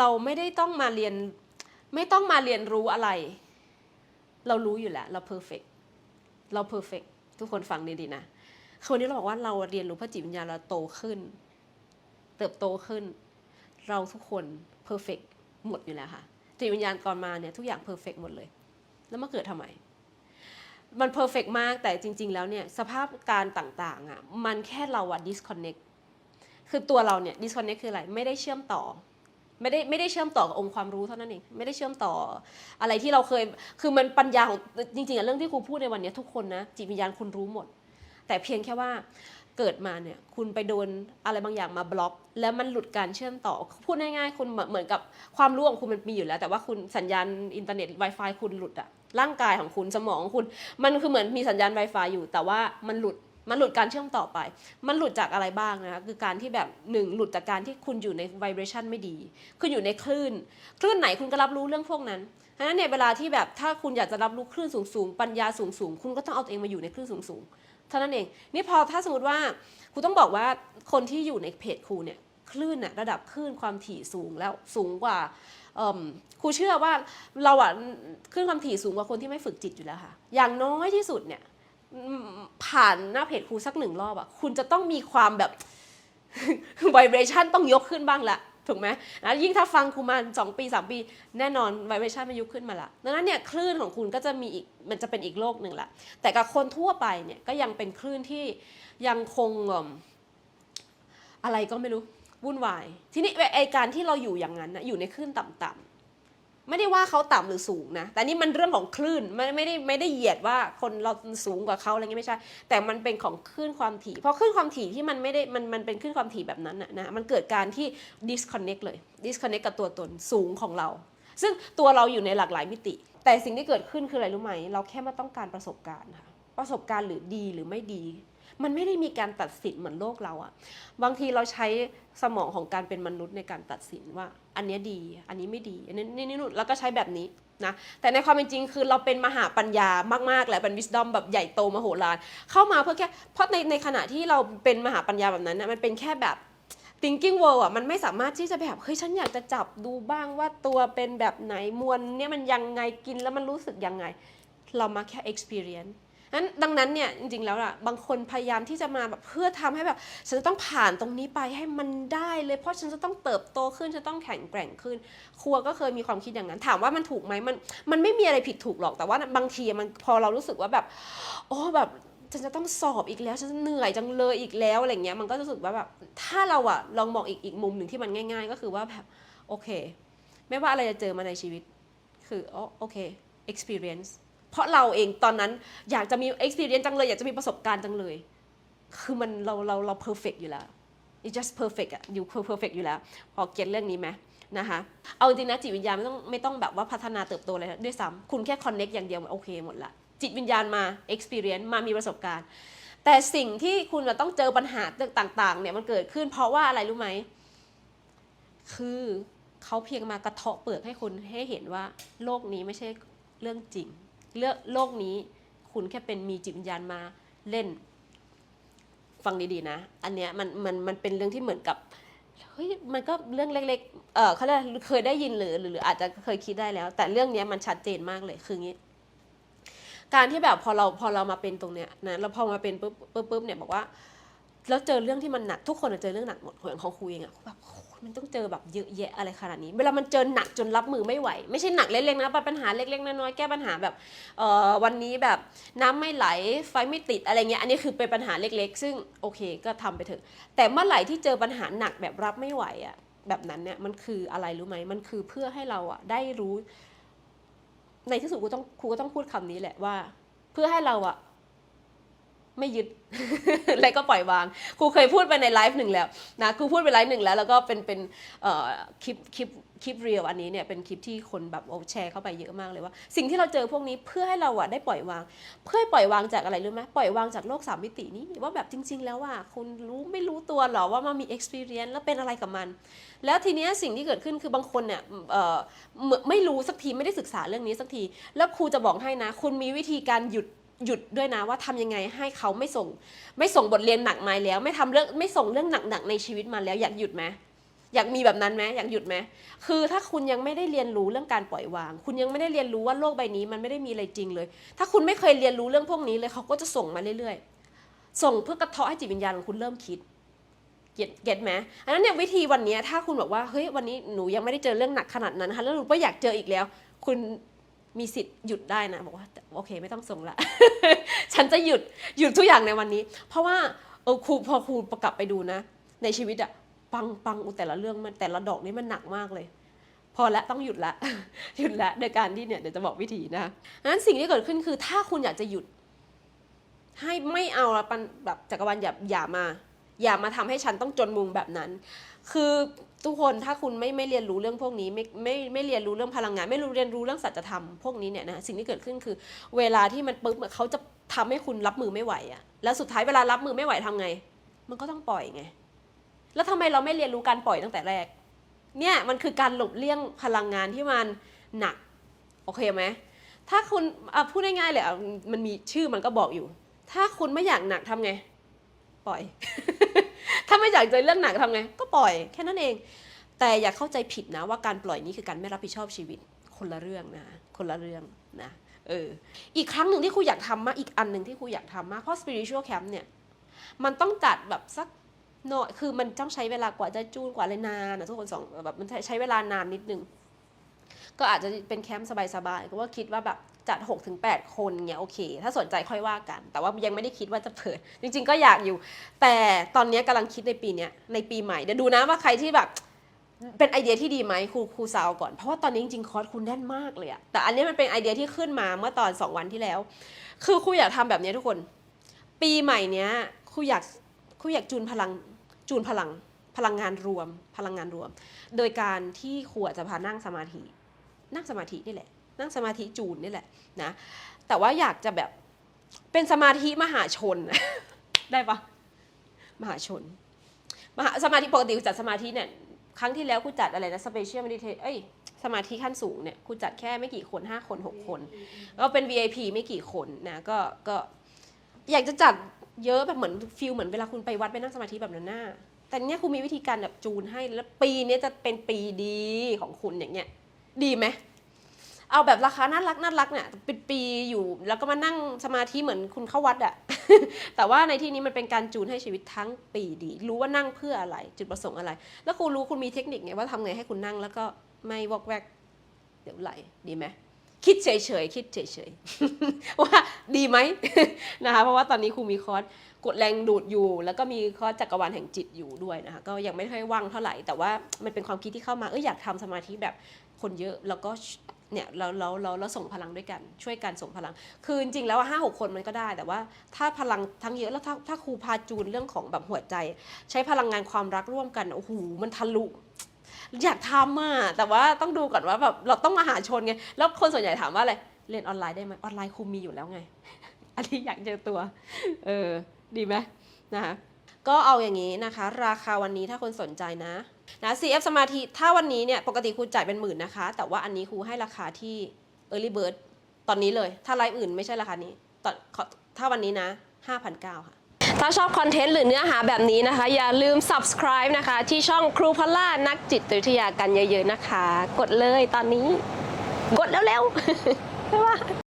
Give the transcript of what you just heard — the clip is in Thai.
เราไม่ได้ต้องมาเรียน ไม่ต้องมาเรียนรู้อะไร เรารู้อยู่แล้ว เราเพอร์เฟกเราเพอร์เฟกทุกคนฟังดีๆนะคือวันนี้เราบอกว่าเราเรียนรู้พระจิตวิญญาณเราโตขึ้น เติบโตขึ้น เราทุกคนเพอร์เฟกหมดอยู่แล้วค่ะจิตวิญญาณก่อนมาเนี่ยทุกอย่างเพอร์เฟกหมดเลย แล้วมาเกิดทำไมมันเพอร์เฟกมากแต่จริง ๆ แล้วเนี่ยสภาพการต่างๆอะมันแค่เราอะ disconnect คือตัวเราเนี่ย disconnect คืออะไร ไม่ได้เชื่อมต่อ ไม่ได้ไม่ได้เชื่อมต่อกับองค์ความรู้เท่านั้นเองไม่ได้เชื่อมต่ออะไรที่เราเคย คือมันปัญญาของจริงๆอะเรื่องที่ครูพูดในวันนี้ทุกคนนะจิตวิญญาณคุณรู้หมด แต่เพียงแค่ว่าเกิดมาเนี่ยคุณไปโดนอะไรบางอย่างมาบล็อก แล้วมันหลุดการเชื่อมต่อ พูดง่ายๆคุณเหมือนเหมือนกับความรู้ของคุณมันมีอยู่แล้ว แต่ว่าคุณสัญญาณอินเทอร์เน็ต Wi-Fi คุณหลุดอะร่างกายของคุณสมองของคุณ มันคือเหมือนมีสัญญาณ Wi-Fi อยู่แต่ว่ามันหลุด มันหลุดการเชื่อมต่อไป มันหลุดจากอะไรบ้างนะคะคือการที่แบบหนึ่งหลุดจากการที่คุณอยู่ใน vibration ไม่ดี คุณอยู่ในคลื่น คลื่นไหนคุณก็รับรู้เรื่องพวกนั้นเพราะฉะนั้นเนี่ยเวลาที่แบบถ้าคุณอยากจะรับรู้คลื่นสูงๆ ปัญญาสูงๆ คุณก็ต้องเอาตัวเองมาอยู่ในคลื่นสูงๆ เท่านั้นเอง นี่พอถ้าสมมติว่าครูต้องบอกว่าคนที่อยู่ในเพจครูเนี่ยคลื่นน่ะระดับคลื่นความถี่สูงแล้วสูงกว่าครูเชื่อว่าเราอะคลื่นความถี่สูงกว่าคนที่ไม่ฝึกจิตอยู่แล้วค่ะ อย่างน้อยที่สุดเนี่ย ผ่านหน้าเพจครูสักหนึ่งรอบอะคุณจะต้องมีความแบบ vibration ต้องยกขึ้นบ้างละถูกไหมนะยิ่งถ้าฟังครูมาสองปีสามปี แน่นอน vibration มันยกขึ้นมาละดังนั้นเนี่ยคลื่นของคุณก็จะมีอีกมันจะเป็นอีกโลกหนึ่งละแต่กับคนทั่วไปเนี่ยก็ยังเป็นคลื่นที่ยังคงอะไรก็ไม่รู้วุ่นวาย ทีนี้ไอการที่เราอยู่อย่างนั้นนะอยู่ในคลื่นต่ำๆ ไม่ได้ว่าเขาต่ำหรือสูงนะ แต่นี่มันเรื่องของคลื่นไม่ไม่ได้ไม่ได้เหยียดว่าคนเราสูงกว่าเขาอะไรเงี้ยไม่ใช่ แต่มันเป็นของคลื่นความถี่ เพราะคลื่นความถี่ที่มันไม่ได้มันมันเป็นคลื่นความถี่แบบนั้นนะนะ มันเกิดการที่ disconnect เลย disconnect กับตัวตนสูงของเรา ซึ่งตัวเราอยู่ในหลากหลายมิติ แต่สิ่งที่เกิดขึ้นคืออะไรรู้ไหม เราแค่มาต้องการประสบการณ์ค่ะ ประสบการณ์หรือดีหรือไม่ดี มันไม่ได้มีการตัดสินเหมือนโลกเราอะบางทีเราใช้สมองของการเป็นมนุษย์ในการตัดสินว่า อันนี้ดี อันนี้ไม่ดี อันนี้นี่นี่นู่นแล้วก็ใช้แบบนี้นะแต่ในความเป็นจริงคือเราเป็นมหาปัญญามากๆแหละเป็น wisdom แบบใหญ่โตมโหฬารเข้ามาเพื่อแค่เพราะในในขณะที่เราเป็นมหาปัญญาแบบนั้นนะมันเป็นแค่แบบ thinking world อะมันไม่สามารถที่จะแบบเฮ้ยฉันอยากจะจับดูบ้างว่าตัวเป็นแบบไหนมวลเนี่ยมันยังไงกินแล้วมันรู้สึกยังไง เรามาแค่ experience นั้นดังนั้นเนี่ยจริงๆแล้วอะบางคนพยายามที่จะมาแบบเพื่อทำให้แบบ ฉันจะต้องผ่านตรงนี้ไปให้มันได้เลย เพราะฉันจะต้องเติบโตขึ้นฉันต้องแข็งแกร่งขึ้น ครัวก็เคยมีความคิดอย่างนั้น ถามว่ามันถูกไหมมันมันไม่มีอะไรผิดถูกหรอกแต่ว่าบางทีมันพอเรารู้สึกว่าแบบ โอ้แบบฉันจะต้องสอบอีกแล้วฉันจะเหนื่อยจังเลยอีกแล้วอะไรเงี้ยมันก็รู้สึกว่าแบบถ้าเราอะลองมองอีกอีกมุมหนึ่งที่มันง่าย ๆ ก็คือว่าแบบโอเค ไม่ว่าอะไรจะเจอมาในชีวิต คืออ๋อโอเค experience เพราะเราเองตอนนั้นอยากจะมี experience จังเลย อยากจะมีประสบการณ์จังเลย คือมันเราเราเรา perfect อยู่แล้ว it just perfect อะอยู่ perfect อยู่แล้ว พอเก็ตเรื่องนี้ไหมนะคะ เอาจริงนะจิตวิญญาณไม่ต้องไม่ต้องแบบว่าพัฒนาเติบโตอะไรด้วยซ้ำคุณแค่ connect อย่างเดียวมันโอเคหมดละ จิตวิญญาณมา experience มามีประสบการณ์ แต่สิ่งที่คุณจะต้องเจอปัญหาต่างๆเนี่ยมันเกิดขึ้น เพราะว่าอะไรรู้ไหม คือเขาเพียงมากระเทาะเปลือกให้คุณให้เห็นว่า โลกนี้ไม่ใช่เรื่องจริง เรื่องโลกนี้ คุณแค่เป็นมีจิตวิญญาณมาเล่น ฟังดีๆนะ อันเนี้ยมันมันมันเป็นเรื่องที่เหมือนกับเฮ้ยมันก็เรื่องเล็กๆเออเขาเรียกอะเคยได้ยินหรือหรือหรืออาจจะเคยคิดได้แล้ว แต่เรื่องเนี้ยมันชัดเจนมากเลยคืองี้ การที่แบบพอเราพอเรามาเป็นตรงเนี้ยนะเราพอมาเป็นปุ๊บปุ๊บปุ๊บเนี่ยบอกว่าแล้วเจอเรื่องที่มันหนักทุกคนอะเจอเรื่องหนักหมดอย่างของครูเองอะแบบโอ้โห มันต้องเจอแบบเยอะแยะอะไรขนาดนี้ เวลามันเจอหนักจนรับมือไม่ไหว ไม่ใช่หนักเล็กๆนะปัญหาเล็กๆน้อยๆแก้ปัญหาแบบเอ่อวันนี้แบบน้ำไม่ไหลไฟไม่ติดอะไรเงี้ยอันนี้คือเป็นปัญหาเล็กๆ ซึ่งโอเคก็ทำไปเถอะแต่เมื่อไหร่ที่เจอปัญหาหนักแบบรับไม่ไหวอะแบบนั้นเนี่ยมันคืออะไรรู้ไหมมันคือเพื่อให้เราอะได้รู้ ในที่สุดครูต้องครูก็ต้องพูดคำนี้แหละว่า เพื่อให้เราอะ ไม่ยึดแล้วก็ปล่อยวางครูเคยพูดไปในไลฟ์หนึ่งแล้วนะครูพูดไปไลฟ์หนึ่งแล้ว แล้วก็เป็นเป็นคลิปคลิปคลิปเรียลอันนี้เนี่ยเป็นคลิปที่คนแบบเอาแชร์เข้าไปเยอะมากเลยว่า สิ่งที่เราเจอพวกนี้เพื่อให้เราอะได้ปล่อยวาง เพื่อปล่อยวางจากอะไรรู้ไหมปล่อยวางจากโลกสามมิตินี้ว่าแบบจริง ๆ แล้วว่าคุณรู้ไม่รู้ตัวหรอว่ามันมี experience แล้วเป็นอะไรกับมัน แล้วทีเนี้ยสิ่งที่เกิดขึ้นคือบางคนเนี่ยเออไม่รู้สักทีไม่ได้ศึกษาเรื่องนี้สักที แล้วครูจะบอกให้นะ คุณมีวิธีการหยุด หยุดด้วยนะว่าทำยังไงให้เขาไม่ส่ง ไม่ส่งบทเรียนหนักมาแล้ว ไม่ทำเรื่องไม่ส่งเรื่องหนักๆในชีวิตมาแล้วอยากหยุดไหมอยากมีแบบนั้นไหมอยากหยุดไหมคือถ้าคุณยังไม่ได้เรียนรู้เรื่องการปล่อยวาง คุณยังไม่ได้เรียนรู้ว่าโลกใบนี้มันไม่ได้มีอะไรจริงเลย ถ้าคุณไม่เคยเรียนรู้เรื่องพวกนี้เลยเขาก็จะส่งมาเรื่อยๆ ส่งเพื่อกระเทาะให้จิตวิญญาณของคุณเริ่มคิดเก็ตเก็ตไหมอันนั้นเนี่ยวิธีวันนี้ถ้าคุณบอกว่าเฮ้ยวันนี้หนูยังไม่ได้เจอเรื่องหนักขนาดนั้นนะคะแล้วหนูก็อยากเจออีกแล้ว คุณ มีสิทธิ์หยุดได้นะบอกว่าโอเคไม่ต้องส่งละ ฉันจะหยุดหยุดทุกอย่างในวันนี้ เพราะว่าเออครูพอครูประกลับไปดูนะ ในชีวิตอะปังปังแต่ละเรื่องมันแต่ละดอกนี่มันหนักมากเลย พอละต้องหยุดละ หยุดละโดยการที่เนี่ยเดี๋ยวจะบอกวิธีนะงนั้นสิ่งที่เกิดขึ้นคือ ถ้าคุณอยากจะหยุด ให้ไม่เอาละปันแบบจักรวาลอย่าอย่ามา อย่ามาทำให้ฉันต้องจนมุมแบบนั้น คือทุกคนถ้าคุณไม่ไม่เรียนรู้เรื่องพวกนี้ไม่ไม่ไม่เรียนรู้เรื่องพลังงาน ไม่รู้เรียนรู้เรื่องสัจธรรมพวกนี้เนี่ยนะสิ่งที่เกิดขึ้นคือ เวลาที่มันปุ๊บเขาจะทำให้คุณรับมือไม่ไหวอะแล้วสุดท้ายเวลารับมือไม่ไหวทำไง มันก็ต้องปล่อยไง แล้วทำไมเราไม่เรียนรู้การปล่อยตั้งแต่แรก เนี่ยมันคือการหลบเลี่ยงพลังงานที่มันหนักโอเคไหมถ้าคุณพูดง่ายๆเลยมันมีชื่อมันก็บอกอยู่ ถ้าคุณไม่อยากหนักทำไง ปล่อย ถ้าไม่อยากเจเรื่องหนักทำไง ก็ปล่อยแค่นั้นเอง แต่อย่าเข้าใจผิดนะว่าการปล่อยนี้คือการไม่รับผิดชอบชีวิตคนละเรื่องนะ คนละเรื่องนะเอออีกครั้งหนึ่งที่ครูอยากทำมากอีกอันหนึ่งที่ครูอยากทำมากเพราะ spiritual camp เนี่ยมันต้องจัดแบบสักหน่อยคือมันต้องใช้เวลากว่าจะจูนกว่าเลยนานนะทุกคนสองแบบมันใช้เวลานานนิดนึง ก็อาจจะเป็นแคมป์สบายๆก็ว่าคิดว่าแบบ จัด 6-8 คนเงี้ยโอเค ถ้าสนใจค่อยว่ากัน แต่ว่ายังไม่ได้คิดว่าจะเปิด จริง ๆ ก็อยากอยู่ แต่ตอนนี้กำลังคิดในปีเนี้ยในปีใหม่เดี๋ยวดูนะว่าใครที่แบบเป็นไอเดียที่ดีไหมครูครูสาวก่อนเพราะว่าตอนนี้จริงๆคอร์สคุณแน่นมากเลยอะแต่อันนี้มันเป็นไอเดียที่ขึ้นมาเมื่อตอน 2 วันที่แล้ว คือครูอยากทำแบบนี้ทุกคน ปีใหม่เนี้ยครูอยากครูอยากจูนพลังจูนพลังพลังงานรวม พลังงานรวม โดยการที่ครูจะพานั่งสมาธิ นั่งสมาธินี่แหละ นั่งสมาธิจูนนี่แหละนะแต่ว่าอยากจะแบบเป็นสมาธิมหาชน ได้ปะมหาชนมหาสมาธิปกติครูจัดสมาธิเนี่ยครั้งที่แล้วครูจัดอะไรนะ special meditation เอ้ยสมาธิขั้นสูงเนี่ยครูจัดแค่ไม่กี่คน 5 คน 6 คน ก็เป็น VIP ไม่กี่คนนะก็ก็อยากจะจัดเยอะแบบเหมือนฟิลเหมือนเวลาคุณไปวัดไปนั่งสมาธิแบบนั้นน่ะแต่เนี้ยครูมีวิธีการแบบจูนให้แล้วปีนี้จะเป็นปีดีของคุณอย่างเงี้ย ดีไหม เอาแบบราคาน่ารักน่ารักเนี่ยป,ปีอยู่แล้วก็มานั่งสมาธิเหมือนคุณเข้าวัดอะแต่ว่าในที่นี้มันเป็นการจูนให้ชีวิตทั้งปีดี รู้ว่านั่งเพื่ออะไร จุดประสงค์อะไร แล้วครูรู้คุณมีเทคนิคไงว่าทำไงให้คุณนั่งแล้วก็ไม่วอกแวกเดี๋ยวไหลดีไหมคิดเฉยๆคิดเฉยๆว่าดีไหมนะคะเพราะว่าตอนนี้ครูมีคอร์สกดแรงดูดอยู่ แล้วก็มีคอร์สจักรวาลแห่งจิตอยู่ด้วยนะคะก็ยังไม่ค่อยว่างเท่าไหร่ แต่ว่ามันเป็นความคิดที่เข้ามาเอออยากทำสมาธิแบบคนเยอะแล้วก็ เนี่ยเราเราเราเราส่งพลังด้วยกันช่วยกันส่งพลัง คือจริงๆแล้วห้าหกคนมันก็ได้ แต่ว่าถ้าพลังทั้งเยอะแล้วถ้าถ้าครูพาจูนเรื่องของแบบหัวใจ ใช้พลังงานความรักร่วมกันโอ้โหมันทะลุอยากทำอะแต่ว่าต้องดูก่อนว่าแบบเราต้องมาหาชนไงแล้วคนส่วนใหญ่ถามว่าอะไรเรียนออนไลน์ได้ไหมออนไลน์ครูมีอยู่แล้วไง อันนี้อยากเจอตัวเออดีไหมนะคะก็เอาอย่างนี้นะคะ ราคาวันนี้ถ้าคนสนใจนะ นะ CF สมาธิถ้าวันนี้เนี่ยปกติครูจ่ายเป็นหมื่นนะคะ แต่ว่าอันนี้ครูให้ราคาที่ Early Bird ตอนนี้เลย ถ้าไลฟ์อื่นไม่ใช่ราคานี้ตอนถ้าวันนี้นะ 5,900 ค่ะ ถ้าชอบคอนเทนต์หรือเนื้อหาแบบนี้นะคะ อย่าลืม subscribe นะคะ ที่ช่องครูพล่านักจิตวิทยากันเยอะๆนะคะ กดเลยตอนนี้ กดแล้วๆบ๊ายบาย